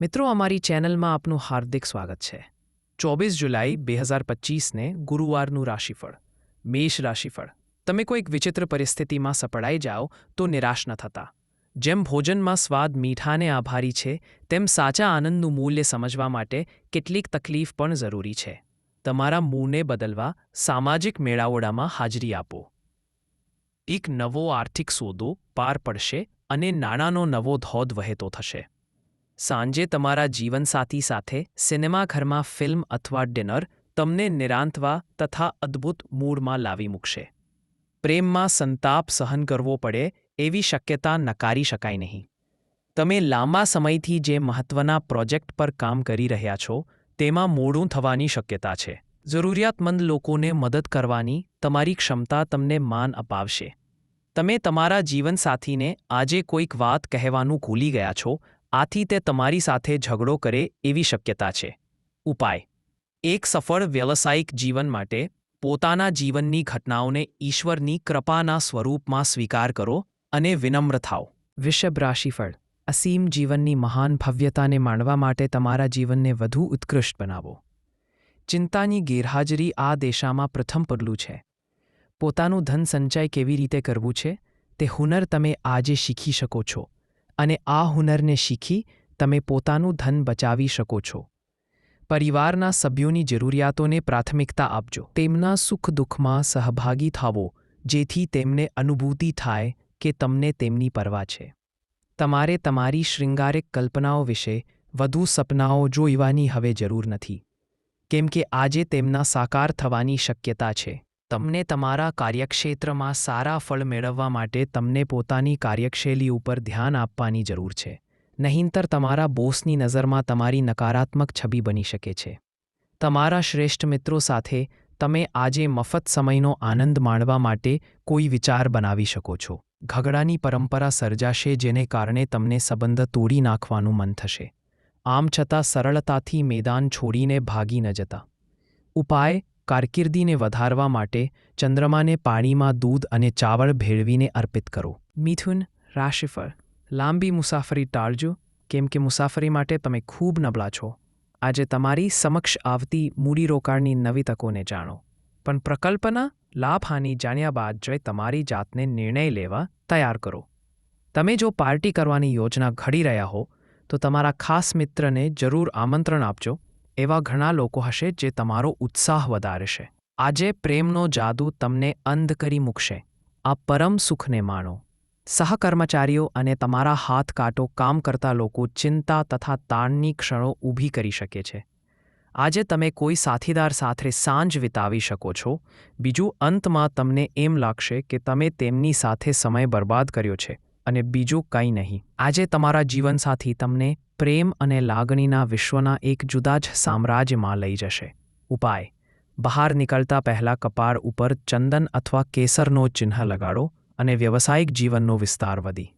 મિત્રો, અમારી ચેનલમાં આપનું હાર્દિક સ્વાગત છે. ચોવીસ જુલાઈ, બે હજાર પચીસને ગુરુવારનું રાશિફળ, મેષ રાશિફળ. તમે કોઈક વિચિત્ર પરિસ્થિતિમાં સપડાઈ જાઓ તો નિરાશ ન થતા. જેમ ભોજનમાં સ્વાદ મીઠાને આભારી છે, તેમ સાચા આનંદનું મૂલ્ય સમજવા માટે કેટલીક તકલીફ પણ જરૂરી છે. તમારા મૂળને બદલવા સામાજિક મેળાવડામાં હાજરી આપો. એક નવો આર્થિક સોદો પાર પડશે અને નાણાંનો નવો ધોધ વહેતો થશે. સાંજે તમારા જીવનસાથી સાથે સિનેમાઘરમાં ફિલ્મ અથવા ડિનર તમને નિરાંતવા તથા અદ્ભુત મૂડમાં લાવી મૂકશે. પ્રેમમાં સંતાપ સહન કરવો પડે એવી શક્યતા નકારી શકાય નહીં. તમે લાંબા સમયથી જે મહત્ત્વના પ્રોજેક્ટ પર કામ કરી રહ્યા છો, તેમાં મોડું થવાની શક્યતા છે. જરૂરિયાતમંદ લોકોને મદદ કરવાની તમારી ક્ષમતા તમને માન અપાવશે. તમે તમારા જીવનસાથીને આજે કોઈક વાત કહેવાનું ભૂલી ગયા છો આથી તે તમારી સાથે ઝઘડો કરે એવી શક્યતા છે. ઉપાય. એક સફળ વ્યવસાયિક જીવન માટે પોતાના જીવનની ઘટનાઓને ઈશ્વરની કૃપાના સ્વરૂપમાં સ્વીકાર કરો અને વિનમ્ર થાઓ. વિષભ રાશિફળ. અસીમ જીવનની મહાન ભવ્યતાને માણવા માટે તમારા જીવનને વધુ ઉત્કૃષ્ટ બનાવો. ચિંતાની ગેરહાજરી આ દેશામાં પ્રથમ પગલું છે. પોતાનું ધન સંચય કેવી રીતે કરવું છે? તે હુનર તમે આજે શીખી શકો છો. અને આ હુનરને શીખી તમે પોતાનું ધન બચાવી શકો છો. પરિવારના સભ્યોની જરૂરિયાતોને પ્રાથમિકતા આપજો. તેમના સુખ દુઃખમાં સહભાગી થાવો, જેથી તેમને અનુભૂતિ થાય કે તમને તેમની પરવા છે. તમારે તમારી શૃંગારિક કલ્પનાઓ વિશે વધુ સપનાઓ જોઈવાની હવે જરૂર નથી, કેમ કે આજે તેમના સાકાર થવાની શક્યતા છે. તમને તમારા કાર્યક્ષેત્રમાં સારા ફળ મેળવવા માટે તમને પોતાની કાર્યશૈલી ઉપર ધ્યાન આપવાની જરૂર છે. નહીંતર તમારા બોસની નજરમાં તમારી નકારાત્મક છબી બની શકે છે. તમારા શ્રેષ્ઠ મિત્રો સાથે તમે આજે મફત સમયનો આનંદ માણવા માટે કોઈ વિચાર બનાવી શકો છો. ઘગડાની પરંપરા સર્જાશે જેને કારણે તમને સંબંધ તોડી નાખવાનું મન થશે. આમ છતાં સરળતાથી મેદાન છોડીને ભાગી ન જતા. ઉપાય કારકિર્દીને વધારવા માટે ચંદ્રમાને પાણીમાં દૂધ અને ચાવળ ભેળવીને અર્પિત કરો. મિથુન રાશિફળ. લાંબી મુસાફરી ટાળજો. કેમ કે મુસાફરી માટે તમે ખૂબ નબળા છો. આજે તમારી સમક્ષ આવતી મૂડીરોકાણની નવી તકોને જાણો. પણ પ્રકલ્પના લાભહાનિ જાણ્યા બાદ જઈ તમારી જાતને નિર્ણય લેવા તૈયાર કરો. તમે જો પાર્ટી કરવાની યોજના ઘડી રહ્યા હો, તો તમારા ખાસ મિત્રને જરૂર આમંત્રણ આપજો. એવા ઘણા લોકો હશે જે તમારો ઉત્સાહ વધારશે. આજે પ્રેમનો જાદુ તમને અંધ કરી મૂકશે. આ પરમ સુખને માણો. સહકર્મચારીઓ અને તમારા હાથ કાંટો કામ કરતા લોકો ચિંતા તથા તાણની ક્ષણો ઊભી કરી શકે છે. આજે તમે કોઈ સાથીદાર સાથે સાંજ વિતાવી શકો છો. બીજું અંતમાં તમને એમ લાગશે કે તમે તેમની સાથે સમય બરબાદ કર્યો છે. અને બીજું કંઈ નહીં. આજે તમારા જીવનસાથી તમને પ્રેમ અને લાગણીના વિશ્વના એક જુદા જ સામ્રાજ્યમાં લઈ જશે. ઉપાય. બહાર નીકળતા પહેલા કપાળ ઉપર ચંદન અથવા કેસરનો ચિહ્ન લગાડો અને વ્યવસાયિક જીવનનો વિસ્તાર વધી.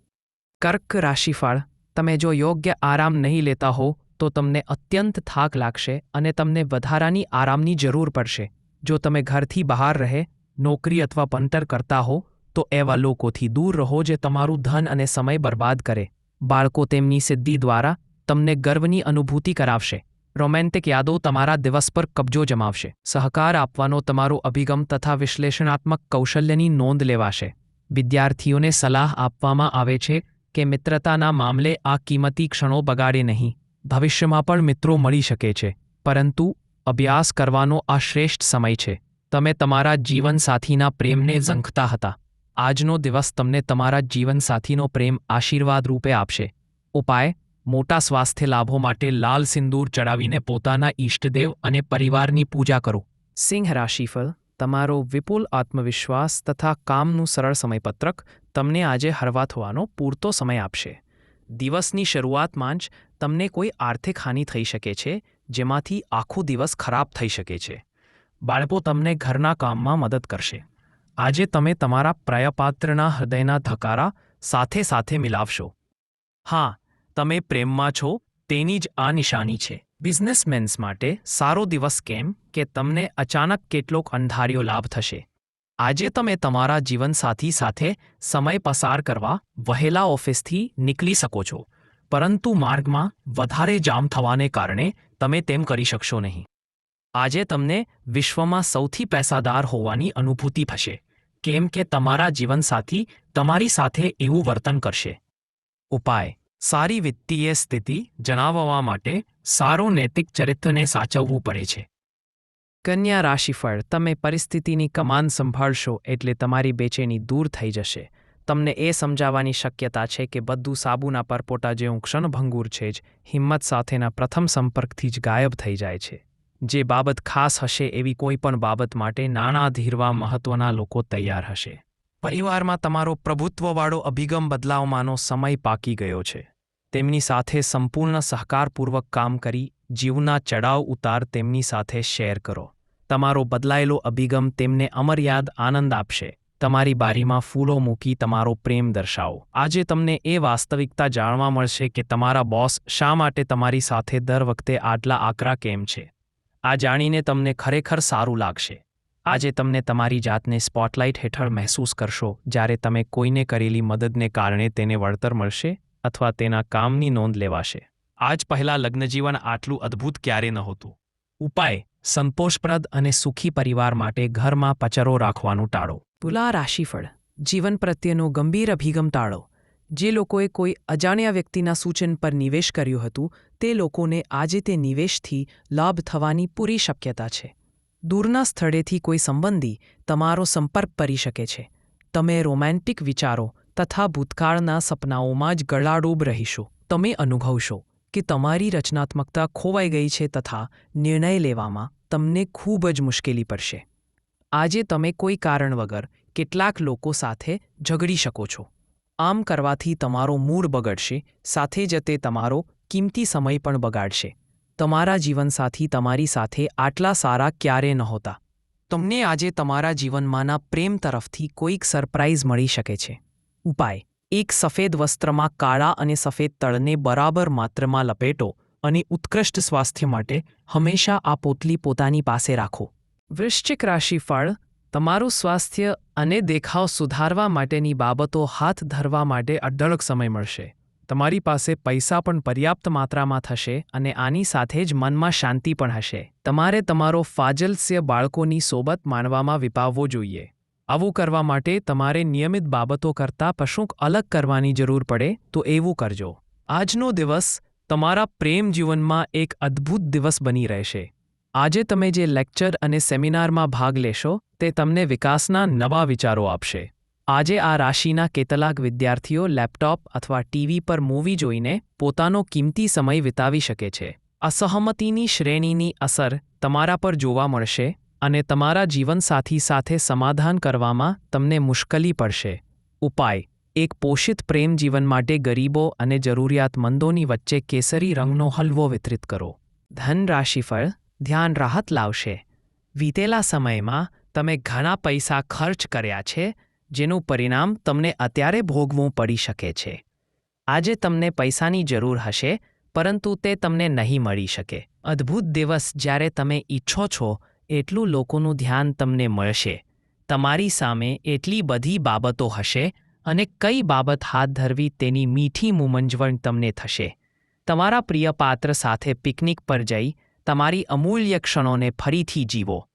કર્ક રાશિફળ. તમે જો યોગ્ય આરામ નહીં લેતા હો, તો તમને અત્યંત થાક લાગશે અને તમને વધારાની આરામની જરૂર પડશે. જો તમે ઘરથી બહાર રહે, નોકરી અથવા ભણતર કરતા હો તો એવા લોકોથી દૂર રહો જે તમારું ધન અને સમય બરબાદ કરે. બાળકો તેમની સિદ્ધિ દ્વારા તમને ગર્વની અનુભૂતિ કરાવશે. રોમેન્ટિક યાદો તમારા દિવસ પર કબજો જમાવશે. સહકાર આપવાનો તમારો અભિગમ તથા વિશ્લેષણાત્મક કૌશલ્યની નોંધ લેવાશે. વિદ્યાર્થીઓને સલાહ આપવામાં આવે છે કે મિત્રતાના મામલે આ કિંમતી ક્ષણો બગાડે નહીં. ભવિષ્યમાં પણ મિત્રો મળી શકે છે. પરંતુ અભ્યાસ કરવાનો આ શ્રેષ્ઠ સમય છે. તમે તમારા જીવનસાથીના પ્રેમને ઝંખતા હતા. આજનો દિવસ તમને તમારા જીવનસાથીનો પ્રેમ આશીર્વાદ રૂપે આપશે. ઉપાય, મોટા સ્વાસ્થ્ય લાભો માટે લાલ સિંદૂર ચડાવીને પોતાના ઈષ્ટદેવ અને પરિવારની પૂજા કરો. સિંહ રાશિફળ, તમારો વિપુલ આત્મવિશ્વાસ તથા કામનું સરળ સમયપત્રક તમને આજે હરવા થવાનો પૂરતો સમય આપશે. દિવસની શરૂઆતમાં જ તમને કોઈ આર્થિક હાનિ થઈ શકે છે, જેમાંથી આખો દિવસ ખરાબ થઈ શકે છે. બાળકો તમને ઘરના કામમાં મદદ કરશે. આજે તમે તમારા પ્રયપાત્રના હૃદયના ધકારા સાથે સાથે મિલાવશો. હા, તમે પ્રેમમાં છો, તેની જ આ નિશાની છે. બિઝનેસમેન્સ માટે સારો દિવસ કેમ કે તમને અચાનક કેટલોક અંધાર્યો લાભ થશે. આજે તમે તમારા જીવનસાથી સાથે સમય પસાર કરવા વહેલા ઓફિસથી નીકળી શકો છો, પરંતુ માર્ગમાં વધારે જામ થવાને કારણે તમે તેમ કરી શકશો નહીં. આજે તમને વિશ્વમાં સૌથી પૈસાદાર હોવાની અનુભૂતિ થશે, કેમ કે તમારા જીવનસાથી તમારી સાથે એવું વર્તન કરશે. ઉપાય. સારી વિત્તીય સ્થિતિ જણાવવા માટે સારું નૈતિક ચરિત્રને સાચવવું પડે છે. કન્યા રાશિફળ, તમે પરિસ્થિતિની કમાન સંભાળશો એટલે તમારી બેચેની દૂર થઈ જશે. તમને એ સમજાવવાની શક્યતા છે કે બધું સાબુના પરપોટા જેવું ક્ષણભંગુર છે જ, હિંમત સાથેના પ્રથમ સંપર્કથી જ ગાયબ થઈ જાય છે. જે બાબત ખાસ હશે એવી કોઈ પણ બાબત માટે નાણાં ધીરવા મહત્વના લોકો તૈયાર હશે. પરિવારમાં તમારો પ્રભુત્વવાળો અભિગમ બદલાવવાનો સમય પાકી ગયો છે. તેમની સાથે સંપૂર્ણ સહકારપૂર્વક કામ કરી, જીવના ચડાવ ઉતાર તેમની સાથે શેર કરો. તમારો બદલાયેલો અભિગમ તેમને અમર્યાદ આનંદ આપશે. તમારી બારીમાં ફૂલો મૂકી તમારો પ્રેમ દર્શાવો. આજે તમને એ વાસ્તવિકતા જાણવા મળશે કે તમારા બોસ શા માટે તમારી સાથે દર વખતે આટલા આકરા કેમ છે? આ જાણીને તમને ખરેખર સારું લાગશે. આજે તમને તમારી જાતને સ્પોટલાઇટ હેઠળ મહેસૂસ કરશો, જ્યારે તમે કોઈને કરેલી મદદને કારણે તેને વળતર મળશે અથવા તેના કામની નોંધ લેવાશે. આજ પહેલાં લગ્નજીવન આટલું અદ્ભુત ક્યારે નહોતું ઉપાય, સંતોષપ્રદ અને સુખી પરિવાર માટે ઘરમાં પચરો રાખવાનું ટાળો. તુલા રાશિફળ, જીવન પ્રત્યેનો ગંભીર અભિગમ ટાળો. જે લોકોએ કોઈ અજાણ્યા વ્યક્તિના સૂચન પર નિવેશ કર્યું હતું, તે લોકોને આજે તે નિવેશથી લાભ થવાની પૂરી શક્યતા છે. દૂરના સ્થળેથી કોઈ સંબંધી તમારો સંપર્ક કરી શકે છે. તમે રોમેન્ટિક વિચારો તથા ભૂતકાળના સપનાઓમાં જ ગળાડૂબ રહીશો. તમે અનુભવશો કે તમારી રચનાત્મકતા ખોવાઈ ગઈ છે તથા નિર્ણય લેવામાં તમને ખૂબ જ મુશ્કેલી પડશે. આજે તમે કોઈ કારણ વગર કેટલાક લોકો સાથે ઝઘડી શકો છો. આમ કરવાથી તમારો મૂડ બગડશે, સાથે જ તે તમારો કિંમતી સમય પણ બગાડશે. તમારા જીવનસાથી તમારી સાથે આટલા સારા ક્યારે નહોતા. તમને આજે તમારા જીવનમાંના પ્રેમ તરફથી કોઈક સરપ્રાઇઝ મળી શકે છે. ઉપાય. એક સફેદ વસ્ત્રમાં કાળા અને સફેદ તળને બરાબર માત્રામાં લપેટો અને ઉત્કૃષ્ટ સ્વાસ્થ્ય માટે હંમેશા આ પોટલી પોતાની પાસે રાખો. વૃશ્ચિક રાશિ ફળ તમારું સ્વાસ્થ્ય અને દેખાવ સુધારવા માટેની બાબતો હાથ ધરવા માટે અઢળક સમય મળશે. તમારી પાસે પૈસા પણ પર્યાપ્ત માત્રામાં થશે અને આની સાથે જ મનમાં શાંતિ પણ હશે. તમારે તમારો ફાજલસ્ય બાળકોની સોબત માનવામાં વિપાવવો જોઈએ. આવું કરવા માટે તમારે નિયમિત બાબતો કરતાં પશુંક અલગ કરવાની જરૂર પડે, તો એવું કરજો. આજનો દિવસ તમારા પ્રેમ જીવનમાં એક અદ્ભુત દિવસ બની રહેશે. આજે તમે જે લેક્ચર અને સેમિનારમાં ભાગ લેશો, તે તમને વિકાસના નવા વિચારો આપશે. આજે આ રાશિના કેટલાક વિદ્યાર્થીઓ લેપટોપ અથવા ટીવી પર મૂવી જોઈને પોતાનો કિંમતી સમય વિતાવી શકે છે. અસહમતિની શ્રેણીની અસર તમારા પર જોવા મળશે અને તમારા જીવનસાથી સાથે સમાધાન કરવામાં તમને મુશ્કેલી પડશે. ઉપાય. એક પોષિત પ્રેમ જીવન માટે ગરીબો અને જરૂરિયાતમંદોની વચ્ચે કેસરી રંગનો હલવો વિતરિત કરો. ધન રાશિફળ ધ્યાન રાહત લાવશે. વીતેલા સમયમાં તમે ઘણા પૈસા ખર્ચ કર્યા છે, જેનું પરિણામ તમને અત્યારે ભોગવું પડી શકે છે. આજે તમને પૈસાની જરૂર હશે, પરંતુ તે તમને નહીં મળી શકે. અદ્ભુત દિવસ જ્યારે તમે ઈચ્છો છો, એટલું લોકોનું ધ્યાન તમને મળશે. તમારી સામે એટલી બધી બાબતો હશે અને કઈ બાબત હાથ ધરવી તેની મીઠી મુમંજવણ તમને થશે. તમારા પ્રિય પાત્ર સાથે પિકનિક પર જઈ તમારી અમૂલ્ય ક્ષણોને ફરીથી જીવો.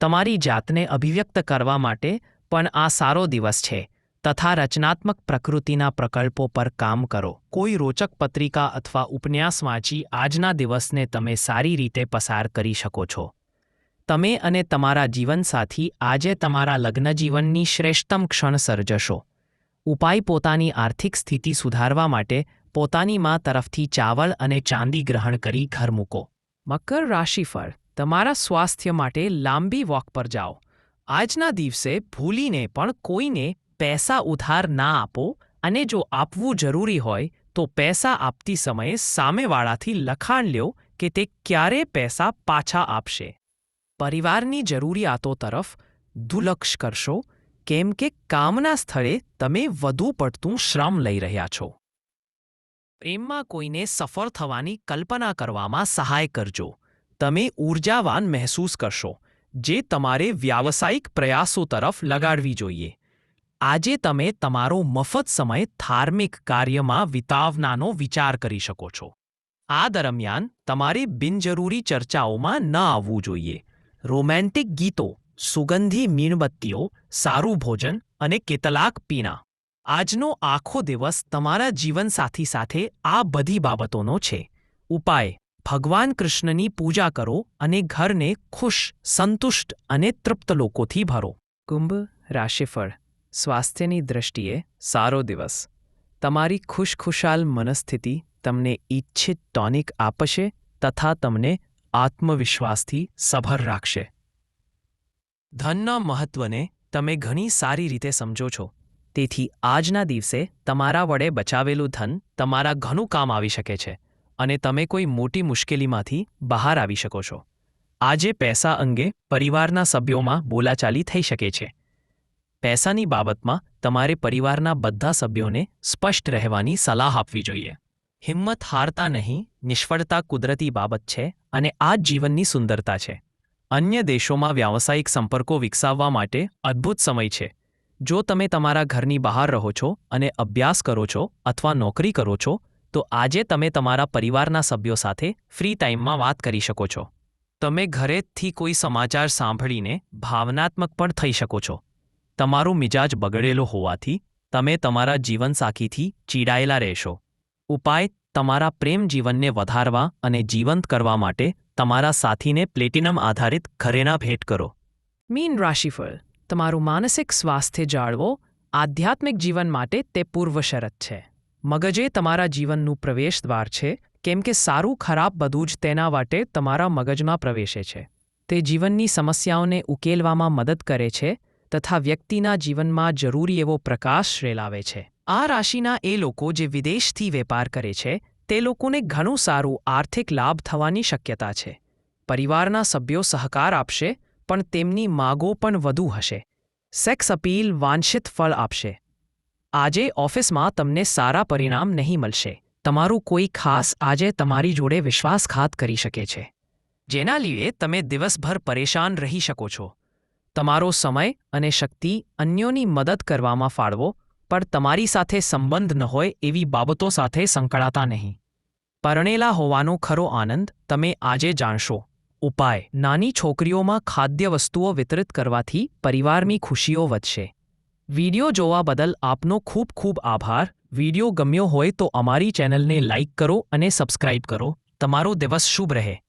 તમારી જાતને અભિવ્યક્ત કરવા માટે પણ આ સારો દિવસ છે. તથા રચનાત્મક પ્રકૃતિના પ્રકલ્પો પર કામ કરો. કોઈ રોચક પત્રિકા અથવા ઉપન્યાસ વાંચી આજના દિવસને તમે સારી રીતે પસાર કરી શકો છો. તમે અને તમારા જીવનસાથી આજે તમારા લગ્નજીવનની શ્રેષ્ઠતમ ક્ષણ સર્જશો. ઉપાય પોતાની આર્થિક સ્થિતિ સુધારવા માટે પોતાની મા તરફથી ચાવલ અને ચાંદી ગ્રહણ કરી ઘર મૂકો. મકર રાશિફળ તમારા સ્વાસ્થ્ય માટે લાંબી વોક પર જાઓ. આજના દિવસે ભૂલીને પણ કોઈને પૈસા ઉધાર ના આપો અને જો આપવું જરૂરી હોય તો પૈસા આપતી સમયે સામેવાળાથી લખાણ લ્યો કે તે ક્યારે પૈસા પાછા આપશે. પરિવારની જરૂરિયાતો તરફ દુલક્ષ કરશો, કેમ કે કામના સ્થળે તમે વધુ પડતું શ્રમ લઈ રહ્યા છો. પ્રેમમાં કોઈને સફળ થવાની કલ્પના કરવામાં સહાય કરજો. તમે ઊર્જાવાન મહેસૂસ કરશો, જે તમારે વ્યાવસાયિક પ્રયાસો તરફ લગાડવી જોઈએ. આજે તમે તમારો મફત સમય ધાર્મિક કાર્યમાં વિતાવનાનો વિચાર કરી શકો છો. આ દરમિયાન તમારે બિનજરૂરી ચર્ચાઓમાં ન આવવું જોઈએ. રોમેન્ટિક ગીતો, સુગંધી મીણબત્તીઓ, સારું ભોજન અને કેટલાક પીણા. આજનો આખો દિવસ તમારા જીવનસાથી સાથે આ બધી બાબતોનો છે. ઉપાય, ભગવાન કૃષ્ણની પૂજા કરો અને ઘરને ખુશ, સંતુષ્ટ અને તૃપ્ત લોકોથી ભરો. કુંભ, રાશિફળ, સ્વાસ્થ્યની દ્રષ્ટિએ સારો દિવસ. તમારી ખુશખુશાલ મનસ્થિતિ તમને ઈચ્છિત ટોનિક આપશે તથા તમને આત્મવિશ્વાસથી સભર રાખશે. ધનના મહત્વને તમે ઘણી સારી રીતે સમજો છો. તેથી આજના દિવસે તમારા વડે બચાવેલું ધન તમારા ઘણું કામ આવી શકે છે અને તમે કોઈ મોટી મુશ્કેલીમાંથી બહાર આવી શકો છો. આજે પૈસા અંગે પરિવારના સભ્યોમાં બોલાચાલી થઈ શકે છે. પૈસાની બાબતમાં તમારે પરિવારના બધા સભ્યોને સ્પષ્ટ રહેવાની સલાહ આપવી જોઈએ. હિંમત હારતા નહીં, નિષ્ફળતા કુદરતી બાબત છે અને આ જ જીવનની સુંદરતા છે. અન્ય દેશોમાં વ્યાવસાયિક સંપર્કો વિકસાવવા માટે અદ્ભુત સમય છે. જો તમે તમારા ઘરની બહાર રહો છો અને અભ્યાસ કરો છો અથવા નોકરી કરો છો, તો આજે તમે તમારા પરિવારના સભ્યો સાથે ફ્રી ટાઈમમાં વાત કરી શકો છો. તમે ઘરેથી કોઈ સમાચાર સાંભળીને ભાવનાત્મક પણ થઈ શકો છો. તમારો મિજાજ બગડેલો હોવાથી તમે તમારા જીવનસાખીથી ચીડાયેલા રહેશો. ઉપાય, તમારા પ્રેમ જીવનને વધારવા અને જીવંત કરવા માટે તમારા સાથીને પ્લેટિનમ આધારિત ઘરેના ભેટ કરો. મીન રાશિફળ. તમારું માનસિક સ્વાસ્થ્ય જાળવો, આધ્યાત્મિક જીવન માટે તે પૂર્વ શરત છે. મગજે તમારા જીવનનું પ્રવેશ દ્વાર છે, કેમ કે સારું ખરાબ બધું જ તેના માટે તમારા મગજમાં પ્રવેશે છે. તે જીવનની સમસ્યાઓને ઉકેલવામાં મદદ કરે છે, તથા વ્યક્તિના જીવનમાં જરૂરી એવો પ્રકાશ રેલાવે છે. આ રાશિના એ લોકો જે વિદેશથી વેપાર કરે છે, તે લોકોને ઘણું સારું આર્થિક લાભ થવાની શક્યતા છે. પરિવારના સભ્યો સહકાર આપશે પણ તેમની માગો પણ વધુ હશે. સેક્સ અપીલ વાંછિત ફળ આપશે. આજે ઓફિસમાં તમને સારા પરિણામ નહીં મળશે. તમારું કોઈ ખાસ આજે તમારી જોડે વિશ્વાસઘાત કરી શકે છે. જેના લીધે તમે દિવસભર પરેશાન રહી શકો છો. તમારો સમય અને શક્તિ અન્યોની મદદ કરવામાં ફાળવો, પણ તમારી સાથે સંબંધ ન હોય એવી બાબતો સાથે સંકળાતા નહીં. પરણેલા હોવાનો ખરો આનંદ તમે આજે જાણશો. ઉપાય. નાની છોકરીઓમાં ખાદ્ય વસ્તુઓ વિતરિત કરવાથી પરિવારની ખુશીઓ વધશે. વિડિયો જોવા બદલ આપનો ખૂબ ખૂબ આભાર. વિડિયો ગમ્યો હોય તો અમારી ચેનલને લાઇક કરો અને સબસ્ક્રાઇબ કરો. તમારો દિવસ શુભ રહે.